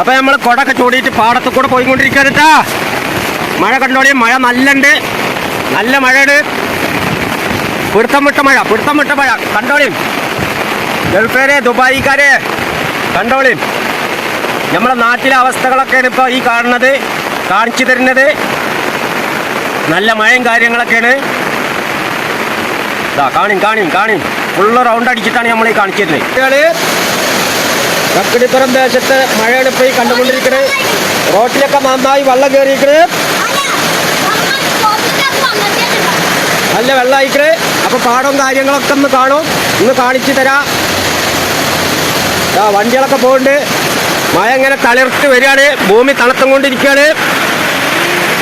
അപ്പൊ നമ്മൾ കൊടൊക്കെ ചൂടിയിട്ട് പാടത്ത് കൂടെ പോയിക്കൊണ്ടിരിക്കാനിട്ടാ മഴ കണ്ടോളി മഴ നല്ലുണ്ട്. നല്ല മഴയാണ്. പിടുത്തം വിട്ട മഴ പിടുത്തം വിട്ട മഴ. കണ്ടോളി. ഗൾഫേരെ ദുബായിക്കാരെ കണ്ടോളി. നമ്മുടെ നാട്ടിലെ അവസ്ഥകളൊക്കെയാണ് ഇപ്പോൾ ഈ കാണുന്നത് കാണിച്ചു തരുന്നത്. നല്ല മഴയും കാര്യങ്ങളൊക്കെയാണ്. ഇതാ കാണിയും കാണിയും കാണിയും ഫുള്ള് റൗണ്ട് അടിച്ചിട്ടാണ് നമ്മൾ ഈ കാണിച്ചു തരുന്നത് കുട്ടികൾ കക്കിടിപ്പുറം ദേശത്ത് മഴയാണ് ഇപ്പോൾ ഈ റോട്ടിലൊക്കെ നന്നായി വെള്ളം കയറിയിരിക്കുന്നത് നല്ല വെള്ളമായിക്കണ് അപ്പൊ പാടവും കാര്യങ്ങളൊക്കെ ഒന്ന് കാണും. ഒന്ന് കാണിച്ചു തരാം. ദാ വണ്ടികളൊക്കെ പോകുന്നുണ്ട് മഴ ഇങ്ങനെ തളിർത്ത് വരികയാണ്. ഭൂമി തണുത്തും കൊണ്ടിരിക്കുകയാണ്.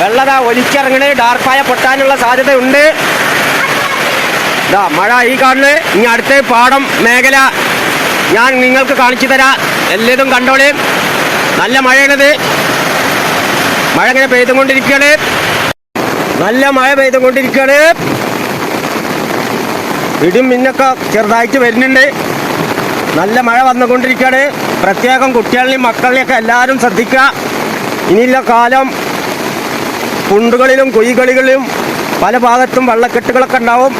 വെള്ളതാ ഒലിച്ചിറങ്ങണ്. ഡാർപ്പായ പൊട്ടാനുള്ള സാധ്യതയുണ്ട് ഇതാ മഴ ഈ കാണുന്നത്. ഇനി അടുത്ത പാടം മേഖല ഞാൻ നിങ്ങൾക്ക് കാണിച്ചു തരാം. എല്ലാതും കണ്ടോളേ. നല്ല മഴയാണത്. മഴ ഇങ്ങനെ പെയ്തുകൊണ്ടിരിക്കുകയാണ്. നല്ല മഴ പെയ്തുകൊണ്ടിരിക്കുകയാണ്. ഇടും മിന്നൊക്കെ ചെറുതായിട്ട് വരുന്നുണ്ട്. നല്ല മഴ വന്നുകൊണ്ടിരിക്കുകയാണ്. പ്രത്യേകം കുട്ടികളെയും മക്കളെയൊക്കെ എല്ലാവരും ശ്രദ്ധിക്കുക. ഇനിയുള്ള കാലം കുണ്ടുകളിലും കുഴികളിലും പല ഭാഗത്തും വെള്ളക്കെട്ടുകളൊക്കെ ഉണ്ടാവും.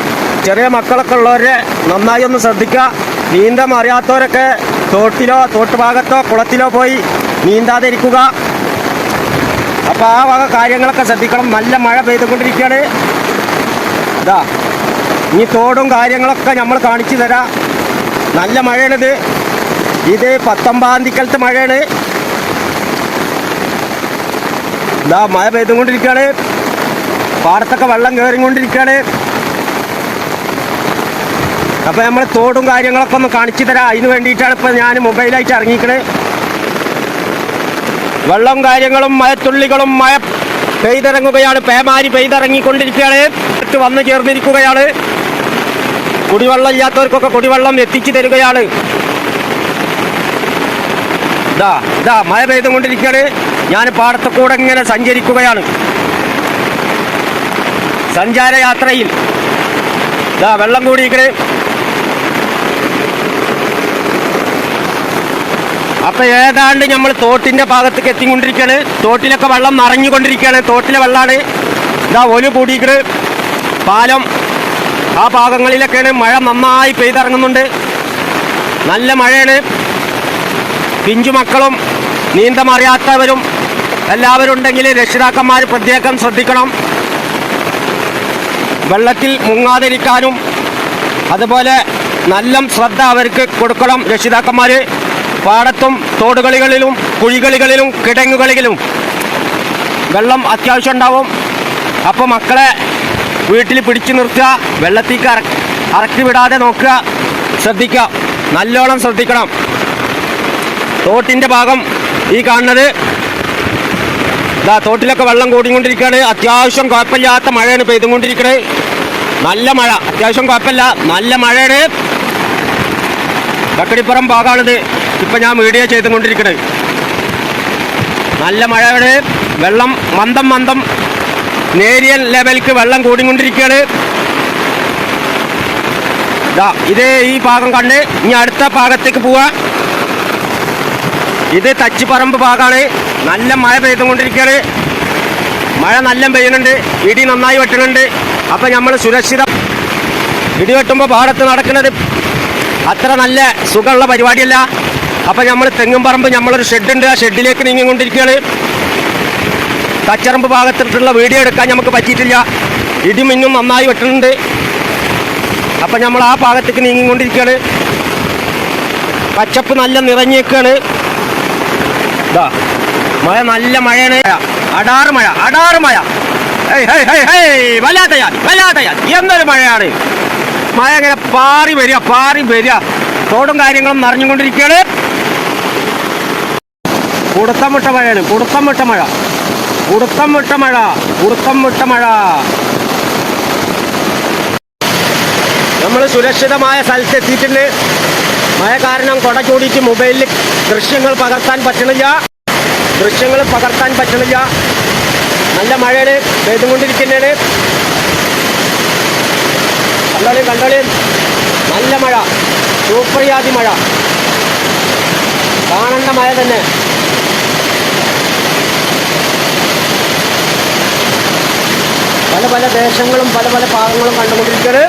ചെറിയ മക്കളൊക്കെ ഉള്ളവരെ നന്നായി ഒന്ന് ശ്രദ്ധിക്കുക. നീന്തം അറിയാത്തവരൊക്കെ തോട്ടിലോ തോട്ടുഭാഗത്തോ കുളത്തിലോ പോയി നീന്താതിരിക്കുക. അപ്പോൾ ആ വക കാര്യങ്ങളൊക്കെ ശ്രദ്ധിക്കണം. നല്ല മഴ പെയ്തുകൊണ്ടിരിക്കുകയാണ്. ഇതാ ഇനി തോടും കാര്യങ്ങളൊക്കെ നമ്മൾ കാണിച്ചു തരാം. നല്ല മഴയാണിത്. ഇത് പത്തൊമ്പതാം തീയതിക്കലത്തെ മഴയാണ്. ഇതാ മഴ പെയ്തുകൊണ്ടിരിക്കുകയാണ്. പാടത്തൊക്കെ വെള്ളം കയറിക്കൊണ്ടിരിക്കുകയാണ്. അപ്പോൾ നമ്മൾ തോടും കാര്യങ്ങളൊക്കെ ഒന്ന് കാണിച്ചു തരാം. അതിന് വേണ്ടിയിട്ടാണ് ഇപ്പോൾ ഞാൻ മൊബൈലായിട്ട് ഇറങ്ങിക്കണത് വെള്ളം കാര്യങ്ങളും മഴത്തുള്ളികളും മഴ പെയ്തിറങ്ങുകയാണ്. പേമാരി പെയ്തിറങ്ങിക്കൊണ്ടിരിക്കുകയാണ്. വന്ന് ചേർന്നിരിക്കുകയാണ്. കുടിവെള്ളം ഇല്ലാത്തവർക്കൊക്കെ കുടിവെള്ളം എത്തിച്ചു തരികയാണ്. ഇതാ ഇതാ മഴ പെയ്തുകൊണ്ടിരിക്കുകയാണ്. ഞാൻ പാടത്തെ കൂടെ ഇങ്ങനെ സഞ്ചരിക്കുകയാണ്. സഞ്ചാരയാത്രയിൽ. ഇതാ വെള്ളം കൂടിയിരിക്കണേ. അപ്പൊ ഏതാണ്ട് നമ്മൾ തോട്ടിന്റെ ഭാഗത്തേക്ക് എത്തിക്കൊണ്ടിരിക്കുകയാണ്. തോട്ടിലൊക്കെ വെള്ളം നിറഞ്ഞുകൊണ്ടിരിക്കുകയാണ്. തോട്ടിലെ വെള്ളമാണ് ഇതാ ഒരു കൂടിയിരിക്കണ്. പാലം ആ ഭാഗങ്ങളിലൊക്കെയാണ്. മഴ നന്നായി പെയ്തിറങ്ങുന്നുണ്ട്. നല്ല മഴയാണ്. പിഞ്ചു മക്കളും നീന്തമറിയാത്തവരും എല്ലാവരും ഉണ്ടെങ്കിൽ രക്ഷിതാക്കന്മാർ പ്രത്യേകം ശ്രദ്ധിക്കണം. വെള്ളത്തിൽ മുങ്ങാതിരിക്കാനും അതുപോലെ നല്ല ശ്രദ്ധ അവർക്ക് കൊടുക്കണം. രക്ഷിതാക്കന്മാർ പാടത്തും തോടുകളികളിലും കുഴികളികളിലും കിടങ്ങുകളിലും വെള്ളം അത്യാവശ്യം ഉണ്ടാവും. അപ്പോൾ മക്കളെ വീട്ടിൽ പിടിച്ചു നിർത്തുക വെള്ളത്തേക്ക് അറ അറക്കി വിടാതെ നോക്കുക ശ്രദ്ധിക്കുക. നല്ലോണം ശ്രദ്ധിക്കണം. തോട്ടിന്റെ ഭാഗം ഈ കാണുന്നത്. ഇതാ തോട്ടിലൊക്കെ വെള്ളം കൂടിക്കൊണ്ടിരിക്കുകയാണ്. അത്യാവശ്യം കുഴപ്പമില്ലാത്ത മഴയാണ് പെയ്തുകൊണ്ടിരിക്കുന്നത്. നല്ല മഴ. അത്യാവശ്യം കുഴപ്പമില്ല. നല്ല മഴയാണ്. കക്കടിപ്പുറം ഭാഗമാണിത്. ഇപ്പം ഞാൻ വീഡിയോ ചെയ്തുകൊണ്ടിരിക്കുന്നത് നല്ല മഴയാണ്. വെള്ളം മന്ദം മന്ദം നേരിയ ലെവലിക്ക് വെള്ളം കൂടിക്കൊണ്ടിരിക്കുകയാണ്. ഇതാ ഇത് ഈ ഭാഗം കണ്ട് ഇനി അടുത്ത ഭാഗത്തേക്ക് പോവാ. ഇത് തച്ചിപ്പറമ്പ് ഭാഗമാണ്. നല്ല മഴ പെയ്തുകൊണ്ടിരിക്കുകയാണ്. മഴ നല്ല പെയ്യുന്നുണ്ട്. ഇടി നന്നായി വെട്ടുന്നുണ്ട്. അപ്പം നമ്മൾ സുരക്ഷിതം ഇടി വെട്ടുമ്പോൾ പാടത്ത് നടക്കുന്നത് അത്ര നല്ല സുഖമുള്ള പരിപാടിയല്ല. അപ്പം നമ്മൾ തെങ്ങും പറമ്പ് നമ്മളൊരു ഷെഡുണ്ട് ആ ഷെഡിലേക്ക് നീങ്ങിക്കൊണ്ടിരിക്കുകയാണ്. കച്ചറമ്പ് ഭാഗത്തിട്ടുള്ള വീഡിയോ എടുക്കാൻ നമുക്ക് പറ്റിയിട്ടില്ല. ഇടി മിന്നും നന്നായി വെട്ടുന്നുണ്ട്. അപ്പം നമ്മൾ ആ ഭാഗത്തേക്ക് നീങ്ങിക്കൊണ്ടിരിക്കുകയാണ്. പച്ചപ്പ് നല്ല നിറഞ്ഞേക്കാണ്. മഴ നല്ല മഴയാണ്. അടാറ് മഴ അടാറ് മഴ. ഹേയ് ഹേയ് ഹേയ് ഹേയ് വല്ലാത്ത ജാതി വല്ലാത്ത ജാതി എന്തൊരു മഴയാണ്. മഴ ഇങ്ങനെ പാറി വരിക പാറി വരിക. തോടും കാര്യങ്ങളും നിറഞ്ഞുകൊണ്ടിരിക്കുകയാണ്. കുടുത്തം വിട്ട മഴയാണ് കുടുത്തം വിട്ട മഴ. കുടുത്തം വിട്ട മഴ കുടുത്തം വിട്ട മഴ. നമ്മൾ സുരക്ഷിതമായ സ്ഥലത്ത് എത്തിയിട്ടുണ്ട് മഴ കാരണം കൊട ചൂടിയിട്ട് മൊബൈലിൽ ദൃശ്യങ്ങൾ പകർത്താൻ പറ്റണില്ല. ദൃശ്യങ്ങൾ പകർത്താൻ പറ്റണില്ല. നല്ല മഴയാണ്. പെയ്തുകൊണ്ടിരിക്കുന്നതാണ്. കണ്ടോളിയും കണ്ടോളിയും നല്ല മഴ. സൂപ്പർ ജാതി മഴ. കാണേണ്ട മഴ തന്നെ. പല പല ദേശങ്ങളും പല പല ഭാഗങ്ങളും കണ്ടുകൊണ്ടിരിക്കുന്നത്.